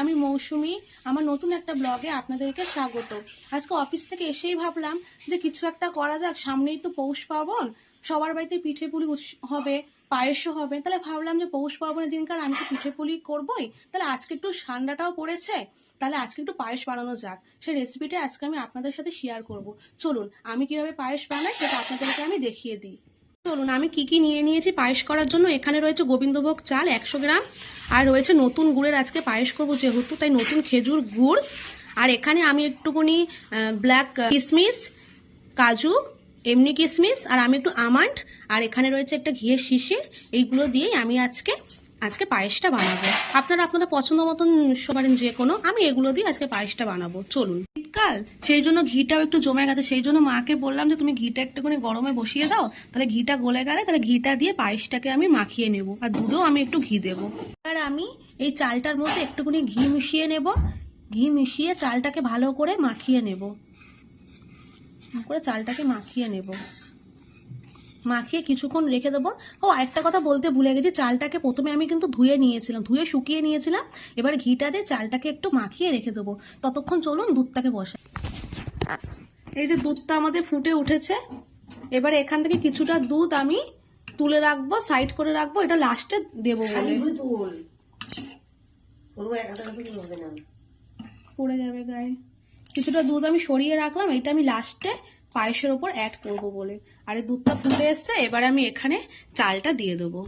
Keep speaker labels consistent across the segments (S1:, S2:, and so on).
S1: আমি মৌসুমি, আমার নতুন একটা ব্লগে আপনাদেরকে স্বাগত। আজকে অফিস থেকে এসেই ভাবলাম যে কিছু একটা করা যাক, সামনেই তো পৌষ পার্বণ, সবার বাড়িতে পিঠে পুলি হবে, পায়েসও হবে, তাহলে ভাবলাম যে পৌষ পার্বণের দিনকার আমি তো পিঠে পুলি করবোই? তাহলে আজকে একটু ঠান্ডাটাও পড়েছে, তাহলে আজকে একটু পায়েস বানানো যাক। সেই রেসিপিটা আজকে আমি আপনাদের সাথে শেয়ার করব। চলুন, আমি কীভাবে পায়েস বানাই সেটা আপনাদেরকে আমি দেখিয়ে দিই। চলুন, আমি কি কি নিয়ে নিয়েছি পায়েস করার জন্য? এখানে রয়েছে গোবিন্দভোগ চাল একশো গ্রাম, আর রয়েছে নতুন গুড়ের আজকে পায়েস করব যেহেতু, তাই নতুন খেজুর গুড়। আর এখানে আমি একটুকুনি ব্ল্যাক কিসমিস, কাজু, এমনি কিসমিস, আর আমি একটু আমান্ড, আর এখানে রয়েছে একটা ঘিয়ের শিশি। এইগুলো দিয়েই আমি আজকে আজকে পায়েসটা বানাবো। আপনারা আপনাদের পছন্দ মতন পারেন যে কোনো, আমি এগুলো দিয়ে আজকে পায়েসটা বানাবো। চলুন। শীতকাল, সেই জন্য ঘিটাও একটু জমে গেছে। সেই জন্য মাকে বললাম যে, তুমি ঘিটা একটুখানি গরমে বসিয়ে দাও, তাহলে ঘিটা গলে গেলে তাহলে ঘিটা দিয়ে পায়েসটাকে আমি মাখিয়ে নেব। আর দুধেও আমি একটু ঘি দেবো। আর আমি এই চালটার মধ্যে একটুখানি ঘি মিশিয়ে নেব। ঘি মিশিয়ে চালটাকে ভালো করে মাখিয়ে নেব। করে চালটাকে মাখিয়ে নেব। মাখিয়ে কিছুক্ষণ রেখে দেবো। ও একটা কথা বলতে ভুলে গেছি চালটাকে প্রথমে আমি কিন্তু ধুয়ে নিয়েছিলাম ধুয়ে শুকিয়ে নিয়েছিলাম। এবার ঘিটা দিয়ে চালটাকে একটু মাখিয়ে রেখে দেবো। ততক্ষণ চলুন দুধটাকে বসা এই যে দুধটা আমাদের ফুটে উঠেছে এবার এখান থেকে কিছুটা দুধ আমি তুলে রাখব সাইড করে রাখব এটা লাস্টে দেবো পড়ে যাবে গায়ে। কিছুটা দুধ আমি সরিয়ে রাখলাম এটা আমি লাস্টে পায়েসের ওপর অ্যাড করব বলে। আর এই দুধটা ফুটে এসছে এবার আমি এখানে চালটা দিয়ে দেবো।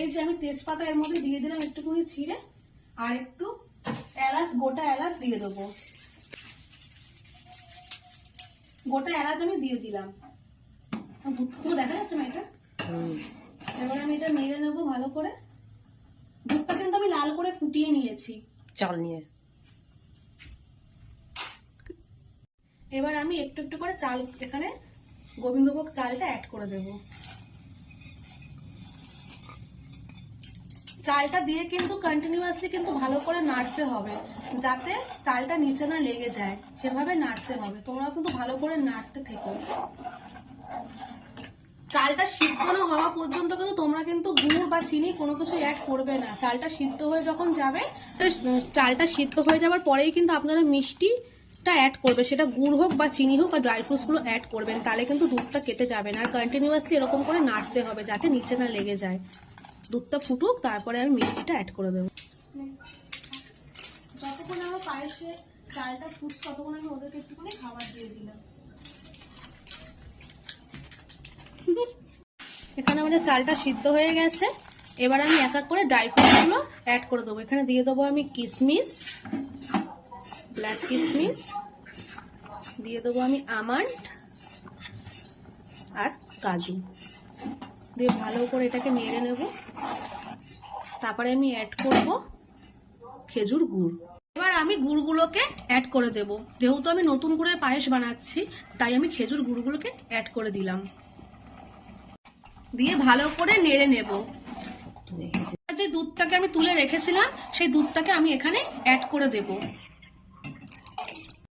S1: এই যে আমি তেজপাতা এর মধ্যে দিয়ে দিলাম একটুখানি ছিঁড়ে আর একটু এলাচ গোটা এলাচ দিয়ে দেবো। গোটা এলাচ আমি দিয়ে দিলাম। দুধগুলো দেখা যাচ্ছে না এটা? এবার আমি এটা মেরে নেব ভালো করে। দুধটা কিন্তু আমি লাল করে ফুটিয়ে নিয়েছি।
S2: চাল নিয়ে।
S1: এবার আমি একটু একটু করে চাল এখানে গোবিন্দভোগ চালটা অ্যাড করে দেব। চালটা দিয়ে কিন্তু কন্টিনিউয়াসলি কিন্তু ভালো করে নাড়তে হবে, যাতে চালটা নিচে না লেগে যায়। সেভাবে নাড়তে হবে। তোমরা কিন্তু ভালো করে নাড়তে থেকো। চালটা সিদ্ধ না হওয়া পর্যন্ত কিন্তু তোমরা কিন্তু গুড় বা চিনি কোনো কিছু অ্যাড করবে না। চালটা সিদ্ধ হয়ে যখন যাবে চালটা সিদ্ধ হয়ে যাওয়ার পরেই কিন্তু আপনারা মিষ্টিটা অ্যাড করবে সেটা গুড় হোক বা চিনি হোক আর ড্রাই ফ্রুটসগুলো অ্যাড করবেন তাহলে কিন্তু দুধটা কেটে যাবে না। আর কন্টিনিউয়াসলি এরকম করে নাড়তে হবে যাতে নিচে না লেগে যায়। দুধটা ফুটুক তারপরে আমি মিষ্টিটা অ্যাড করে দেবো। যতক্ষণ আমার পায়েসে চালটা ফুটছে ততক্ষণ আমি ওদেরকে একটুখানি খাবার দিয়ে দিলাম। এখানে আমাদের চালটা সিদ্ধ হয়ে গেছে। এবার আমি এক এক করে ড্রাই ফ্রুটসগুলো অ্যাড করে দেবো। এখানে দিয়ে দেবো আমি কিশমিশ ব্ল্যাক কিশমিশ দিয়ে দেবো আমি আমান্ড আর কাজু। দিয়ে ভালো করে এটাকে নেড়ে নেব। তারপরে আমি অ্যাড করব খেজুর গুড়। এবার আমি গুড়গুলোকে অ্যাড করে দেব। যেহেতু আমি নতুন করে পায়েস বানাচ্ছি, তাই আমি খেজুর গুড়গুলোকে অ্যাড করে দিলাম। দিয়ে ভালো করে নেড়ে নেব। যে দুধটাকে আমি তুলে রেখেছিলাম, সেই দুধটাকে আমি এখানে অ্যাড করে দেব।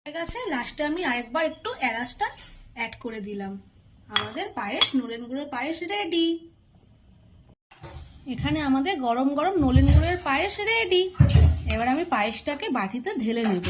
S1: ঠিক গেছে। লাস্টে আমি আরেকবার একটু এলাচটা অ্যাড করে দিলাম। আমাদের পায়েস, নলেন গুড়ের পায়েস রেডি এখানে আমাদের গরম গরম নলেন গুড়ের পায়েস রেডি এবার আমি পায়েসটাকে বাটিতে ঢেলে নেব।